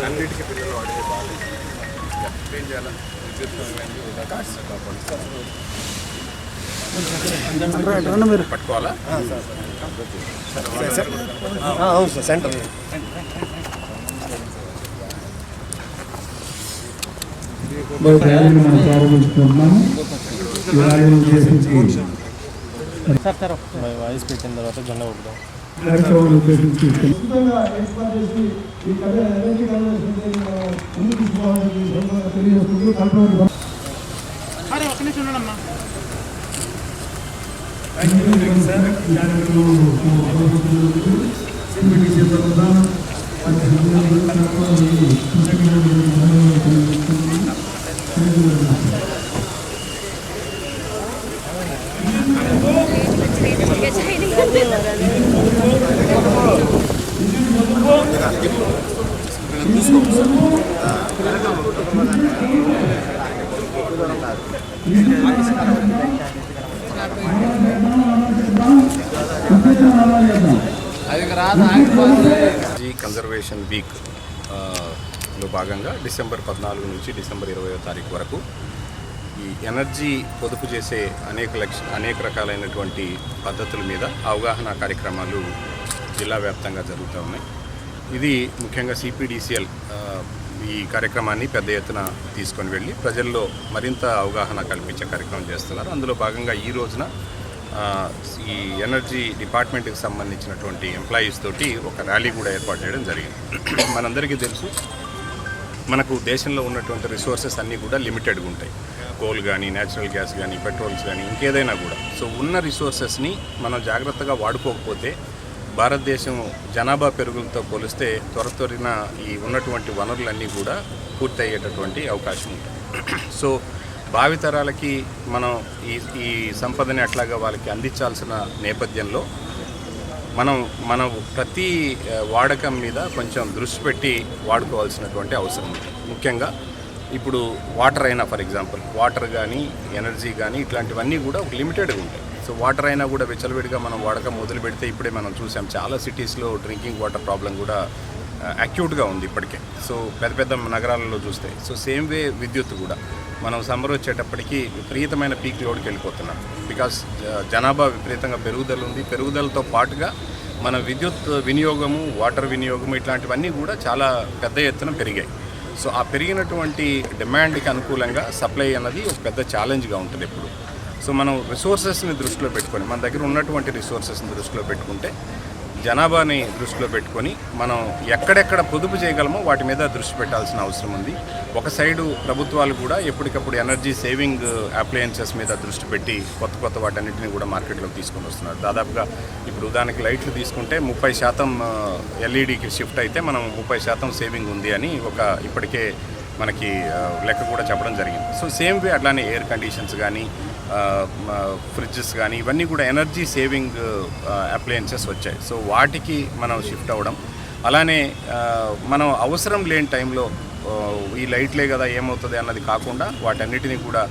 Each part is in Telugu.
అన్నిటికీ పిల్లలు వాడేది బాగా ఏం చేయాలి మీరు పట్టుకోవాలా అవును సార్ సెంటర్ ప్రారంభించుకుంటున్నాము ర్యాలీని ఉద్దేశించి వాయిస్ పెట్టిన తర్వాత జెండా ఏర్పాటు చేసి ఈ కళ్యాణ ఎనర్జీ కన్వర్షన్ ముందుకు తీసుకోవాలని సందర్భంగా తెలియజేస్తుంది కల్పన ఎనర్జీ కన్జర్వేషన్ వీక్లో భాగంగా డిసెంబర్ పద్నాలుగు నుంచి డిసెంబర్ ఇరవై తారీఖు వరకు ఈ ఎనర్జీ పొదుపు చేసే అనేక లక్ష అనేక రకాలైనటువంటి పద్ధతుల మీద అవగాహన కార్యక్రమాలు జిల్లా వ్యాప్తంగా జరుగుతూ ఉన్నాయి. ఇది ముఖ్యంగా సిపిడిసిఎల్ ఈ కార్యక్రమాన్ని పెద్ద ఎత్తున తీసుకొని వెళ్ళి ప్రజల్లో మరింత అవగాహన కల్పించే కార్యక్రమం చేస్తున్నారు. అందులో భాగంగా ఈ రోజున ఈ ఎనర్జీ డిపార్ట్మెంట్కి సంబంధించినటువంటి ఎంప్లాయీస్ తోటి ఒక ర్యాలీ కూడా ఏర్పాటు చేయడం జరిగింది. మనందరికీ తెలుసు మనకు దేశంలో ఉన్నటువంటి రిసోర్సెస్ అన్నీ కూడా లిమిటెడ్గా ఉంటాయి. కోల్ కానీ న్యాచురల్ గ్యాస్ కానీ పెట్రోల్స్ కానీ ఇంకేదైనా కూడా. సో ఉన్న రిసోర్సెస్ని మనం జాగ్రత్తగా వాడుకోకపోతే భారతదేశం జనాభా పెరుగులతో పోలిస్తే త్వర త్వరిన ఈ ఉన్నటువంటి వనరులన్నీ కూడా పూర్తి అయ్యేటటువంటి అవకాశం ఉంటుంది. సో భావితరాలకి మనం ఈ ఈ సంపదని అట్లాగా వాళ్ళకి అందించాల్సిన నేపథ్యంలో మనం మనం ప్రతి వాడకం మీద కొంచెం దృష్టి పెట్టి వాడుకోవాల్సినటువంటి అవసరం ఉంది. ముఖ్యంగా ఇప్పుడు వాటర్ అయినా ఫర్ ఎగ్జాంపుల్ వాటర్ కానీ ఎనర్జీ కానీ ఇట్లాంటివన్నీ కూడా ఒక లిమిటెడ్గా ఉంటాయి. సో వాటర్ అయినా కూడా విచ్చలవిడిగా మనం వాడకం మొదలు పెడితే ఇప్పుడే మనం చూసాం చాలా సిటీస్లో డ్రింకింగ్ వాటర్ ప్రాబ్లం కూడా అక్యూట్గా ఉంది ఇప్పటికే. సో పెద్ద పెద్ద నగరాలలో చూస్తే. సో సేమ్ వే విద్యుత్ కూడా. మనం సమ్మర్ వచ్చేటప్పటికి విపరీతమైన పీక్ లోడ్కి వెళ్ళిపోతున్నాం. బికాస్ జనాభా విపరీతంగా పెరుగుదల ఉంది. పెరుగుదలతో పాటుగా మన విద్యుత్ వినియోగము వాటర్ వినియోగము ఇట్లాంటివన్నీ కూడా చాలా పెద్ద ఎత్తున పెరిగాయి. సో ఆ పెరిగినటువంటి డిమాండ్కి అనుకూలంగా సప్లై అన్నది ఒక పెద్ద ఛాలెంజ్గా ఉంటుంది ఇప్పుడు సో మనం రిసోర్సెస్ని దృష్టిలో పెట్టుకొని మన దగ్గర ఉన్నటువంటి రిసోర్సెస్ని దృష్టిలో పెట్టుకుంటే జనాభాని దృష్టిలో పెట్టుకొని మనం ఎక్కడెక్కడ పొదుపు చేయగలమో వాటి మీద దృష్టి పెట్టాల్సిన అవసరం ఉంది. ఒక సైడు ప్రభుత్వాలు కూడా ఎప్పటికప్పుడు ఎనర్జీ సేవింగ్ అప్లయన్సెస్ మీద దృష్టి పెట్టి కొత్త కొత్త వాటన్నిటిని కూడా మార్కెట్లోకి తీసుకొని వస్తున్నారు. దాదాపుగా ఇప్పుడు దానికి లైట్లు తీసుకుంటే ముప్పై శాతం ఎల్ఈడికి షిఫ్ట్ అయితే మనం ముప్పై శాతం సేవింగ్ ఉంది అని ఒక ఇప్పటికే మనకి లెక్క కూడా చెప్పడం జరిగింది. సో సేమ్ వే అట్లానే ఎయిర్ కండిషన్స్ కానీ ఫ్రిడ్జెస్ కానీ ఇవన్నీ కూడా ఎనర్జీ సేవింగ్ అప్లయన్సెస్ వచ్చాయి. సో వాటికి మనం షిఫ్ట్ అవ్వడం. అలానే మనం అవసరం లేని టైంలో ఈ లైట్లే కదా ఏమవుతుంది అన్నది కాకుండా వాటన్నిటిని కూడా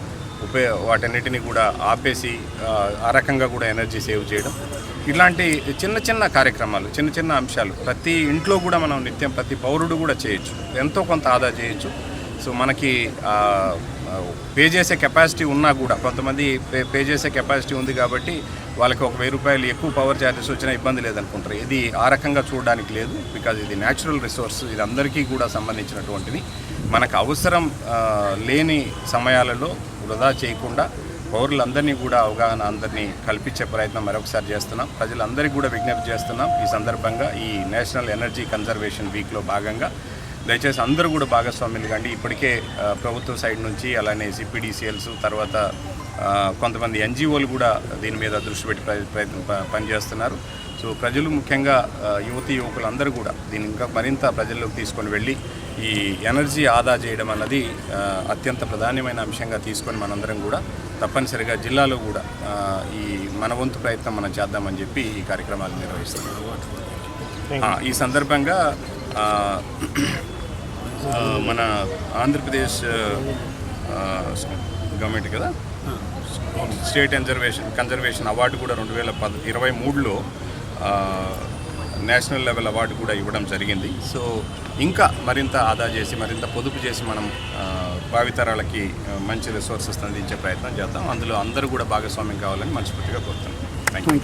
ఉపయోగ వాటన్నిటిని కూడా ఆపేసి ఆ, రకంగా కూడా ఎనర్జీ సేవ్ చేయడం. ఇలాంటి చిన్న చిన్న కార్యక్రమాలు చిన్న చిన్న అంశాలు ప్రతి ఇంట్లో కూడా మనం నిత్యం ప్రతి పౌరుడు కూడా చేయొచ్చు. ఎంతో కొంత ఆదా చేయొచ్చు. సో మనకి పే చేసే కెపాసిటీ ఉన్నా కూడా కొంతమంది పే పే చేసే కెపాసిటీ ఉంది కాబట్టి వాళ్ళకి ఒక వెయ్యి రూపాయలు ఎక్కువ పవర్ ఛార్జెస్ వచ్చినా ఇబ్బంది లేదనుకుంటారు. ఇది ఆ రకంగా చూడడానికి లేదు బికాజ్ ఇది న్యాచురల్ రిసోర్స్ ఇది అందరికీ కూడా సంబంధించినటువంటిది. మనకు అవసరం లేని సమయాలలో వృధా చేయకుండా పౌరులందరినీ కూడా అవగాహన అందరినీ కల్పించే ప్రయత్నం మరొకసారి చేస్తున్నాం. ప్రజలందరికీ కూడా విజ్ఞప్తి చేస్తున్నాం ఈ సందర్భంగా ఈ నేషనల్ ఎనర్జీ కన్జర్వేషన్ వీక్లో భాగంగా. దయచేసి అందరూ కూడా భాగస్వాములు కండి. ఇప్పటికే ప్రభుత్వ సైడ్ నుంచి అలానే సిపిడిసిఎల్స్ తర్వాత కొంతమంది ఎన్జిఓలు కూడా దీని మీద దృష్టి పెట్టి ప్ర- ప్రయత్నం పనిచేస్తున్నారు. సో ప్రజలు ముఖ్యంగా యువతి యువకులు అందరూ కూడా దీన్ని ఇంకా మరింత ప్రజల్లోకి తీసుకొని వెళ్ళి ఈ ఎనర్జీ ఆదా చేయడం అన్నది అత్యంత ప్రధానమైన అంశంగా తీసుకొని మనందరం కూడా తప్పనిసరిగా జిల్లాలో కూడా ఈ మన వంతు ప్రయత్నం మనం చేద్దామని చెప్పి ఈ కార్యక్రమాలు నిర్వహిస్తున్నాం. ఈ సందర్భంగా మన ఆంధ్రప్రదేశ్ గవర్నమెంట్ కదా? స్టేట్ కన్జర్వేషన్ కన్జర్వేషన్ అవార్డు కూడా రెండు వేల పద ఇరవై మూడులో నేషనల్ లెవెల్ అవార్డు కూడా ఇవ్వడం జరిగింది. సో ఇంకా మరింత ఆదా చేసి మరింత పొదుపు చేసి మనం భావితరాలకి మంచి రిసోర్సెస్ అందించే ప్రయత్నం చేద్దాం. అందులో అందరూ కూడా భాగస్వామ్యం కావాలని మనస్ఫూర్తిగా కోరుతున్నాం. Thank you